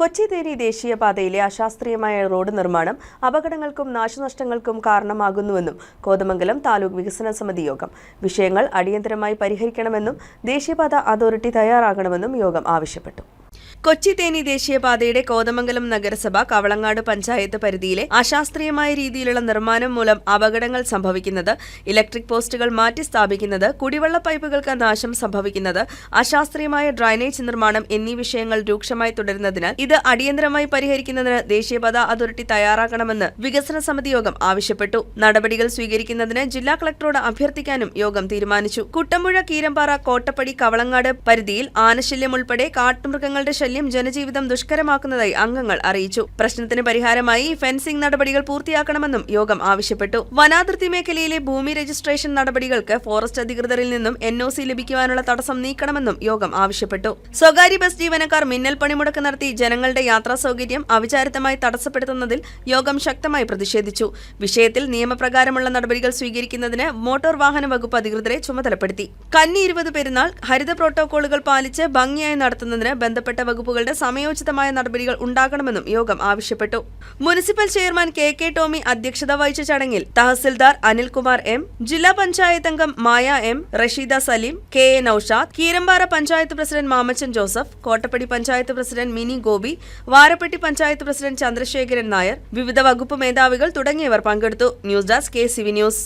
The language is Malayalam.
കൊച്ചി തേനി ദേശീയപാതയിലെ അശാസ്ത്രീയമായ റോഡ് നിർമ്മാണം അപകടങ്ങൾക്കും നാശനഷ്ടങ്ങൾക്കും കാരണമാകുന്നുവെന്നും കോതമംഗലം താലൂക്ക് വികസന സമിതി യോഗം. വിഷയങ്ങൾ അടിയന്തരമായി പരിഹരിക്കണമെന്നും ദേശീയപാത അതോറിറ്റി തയ്യാറാകണമെന്നും യോഗം ആവശ്യപ്പെട്ടു. കൊച്ചി തേനി ദേശീയപാതയുടെ കോതമംഗലം നഗരസഭ കവളങ്ങാട് പഞ്ചായത്ത് പരിധിയിലെ അശാസ്ത്രീയമായ രീതിയിലുള്ള നിർമ്മാണം മൂലം അപകടങ്ങൾ സംഭവിക്കുന്നത് ഇലക്ട്രിക് പോസ്റ്റുകൾ മാറ്റി സ്ഥാപിക്കുന്നത് കുടിവെള്ള പൈപ്പുകൾക്ക് നാശം സംഭവിക്കുന്നത് അശാസ്ത്രീയമായ ഡ്രൈനേജ് നിർമ്മാണം എന്നീ വിഷയങ്ങൾ രൂക്ഷമായി തുടരുന്നതിനാൽ ഇത് അടിയന്തരമായി പരിഹരിക്കുന്നതിന് ദേശീയപാത അതോറിറ്റി തയ്യാറാക്കണമെന്ന് വികസന സമിതി യോഗം ആവശ്യപ്പെട്ടു. നടപടികൾ സ്വീകരിക്കുന്നതിന് ജില്ലാ കളക്ടറോട് അഭ്യർത്ഥിക്കാനും യോഗം തീരുമാനിച്ചു. കുട്ടമ്പുഴ കീരമ്പാറ കോട്ടപ്പടി കവളങ്ങാട് പരിധിയിൽ ആനശല്യം ഉൾപ്പെടെ കാട്ടുമൃഗങ്ങളുടെ ശല്യം ജനജീവിതം ദുഷ്കരമാക്കുന്നതായി അംഗങ്ങൾ അറിയിച്ചു. പ്രശ്നത്തിന് പരിഹാരമായി ഫെൻസിംഗ് നടപടികൾ പൂർത്തിയാക്കണമെന്നും യോഗം ആവശ്യപ്പെട്ടു. വനാതിർത്തി മേഖലയിലെ ഭൂമി രജിസ്ട്രേഷൻ നടപടികൾക്ക് ഫോറസ്റ്റ് അധികൃതരിൽ നിന്നും എൻ ഒ സി ലഭിക്കുവാനുള്ള തടസ്സം നീക്കണമെന്നും യോഗം ആവശ്യപ്പെട്ടു. സ്വകാര്യ ബസ് ജീവനക്കാർ മിന്നൽ പണിമുടക്ക് നടത്തി ജനങ്ങളുടെ യാത്രാ സൗകര്യം അവിചാരിതമായി തടസ്സപ്പെടുത്തുന്നതിൽ യോഗം ശക്തമായി പ്രതിഷേധിച്ചു. വിഷയത്തിൽ നിയമപ്രകാരമുള്ള നടപടികൾ സ്വീകരിക്കുന്നതിന് മോട്ടോർ വാഹന വകുപ്പ് അധികൃതരെ ചുമതലപ്പെടുത്തി. കന്നി ഇരുപത് പെരുന്നാൾ ഹരിത പ്രോട്ടോകോളുകൾ പാലിച്ച് ഭംഗിയായി നടത്തുന്നതിന് ബന്ധപ്പെട്ട വകുപ്പുകളുടെ സമയോചിതമായ നടപടികൾ ഉണ്ടാകണമെന്നും യോഗം ആവശ്യപ്പെട്ടു. Municipal chairman K K Tomy അധ്യക്ഷത വഹിച്ച ചടങ്ങിൽ തഹസിൽദാർ അനിൽകുമാർ എം ജില്ലാ പഞ്ചായത്ത് അംഗം Maya M Rasheeda Saleem K A Noushad Keerampara panchayat president Mamachan Joseph Kottappady panchayat president Mini Gopi Varappetty panchayat president Chandrasekharan Nair വിവിധ വകുപ്പ് മേധാവികൾ തുടങ്ങിയവർ പങ്കെടുത്തു. News desk K CV news.